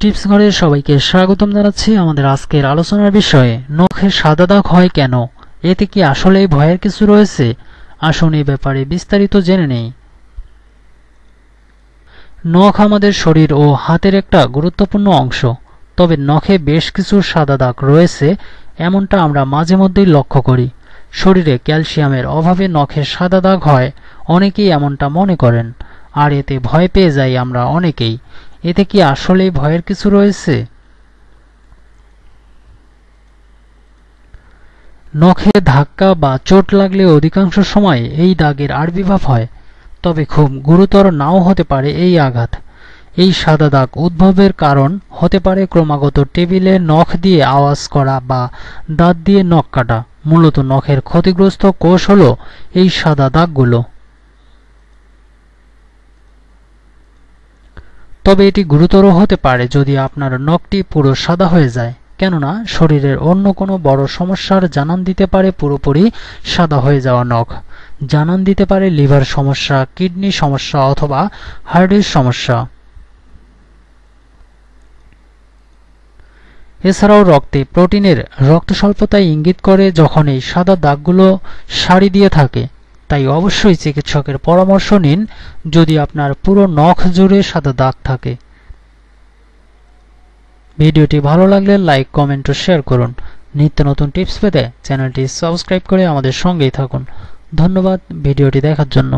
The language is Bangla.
টিপস ঘরে সবাইকে স্বাগতম জানাচ্ছি আমাদের আজকের আলোচনার বিষয়ে, নখে সাদা দাগ হয় কেন? এতে কি আসলেই ভয়ের কিছু রয়েছে? আসুন এই ব্যাপারে বিস্তারিত জেনে নেই। নখ আমাদের শরীর ও হাতের একটা গুরুত্বপূর্ণ অংশ, তবে নখে বেশ কিছু সাদা দাগ রয়েছে, এমনটা আমরা মাঝে মধ্যেই লক্ষ্য করি। শরীরে ক্যালসিয়ামের অভাবে নখে সাদা দাগ হয়, অনেকেই এমনটা মনে করেন, আর এতে ভয় পেয়ে যাই আমরা অনেকেই। এতে কি আসলেই ভয়ের কিছু রয়েছে? নখে ধাক্কা বা চোট লাগলে অধিকাংশ সময় এই দাগের আবির্ভাব হয়, তবে খুব গুরুতর নাও হতে পারে এই আঘাত। এই সাদা দাগ উদ্ভবের কারণ হতে পারে ক্রমাগত টেবিলে নখ দিয়ে আওয়াজ করা বা দাঁত দিয়ে নখ কাটা। মূলত নখের ক্ষতিগ্রস্ত কোষ হল এই সাদা দাগগুলো। তবে এটি গুরুতর হতে পারে যদি আপনার নখটি পুরো সাদা হয়ে যায়, কেননা শরীরের অন্য কোনো বড় সমস্যার জানান দিতে পারে পুরোপুরি সাদা হয়ে যাওয়া নখ। জানান দিতে পারে লিভার সমস্যা, কিডনি সমস্যা অথবা হার্টের সমস্যা। এছাড়াও রক্তে প্রোটিনের রক্ত স্বল্পতায় ইঙ্গিত করে যখন এই সাদা দাগগুলো সারি দিয়ে থাকে তাই অবশ্যই চিকিৎসকের পরামর্শ নিন যদি আপনার পুরো নখ জুড়ে সাদা দাগ থাকে। ভিডিওটি ভালো লাগলে লাইক, কমেন্ট ও শেয়ার করুন। নিত্য নতুন টিপস পেতে চ্যানেলটি সাবস্ক্রাইব করে আমাদের সঙ্গেই থাকুন। ধন্যবাদ ভিডিওটি দেখার জন্য।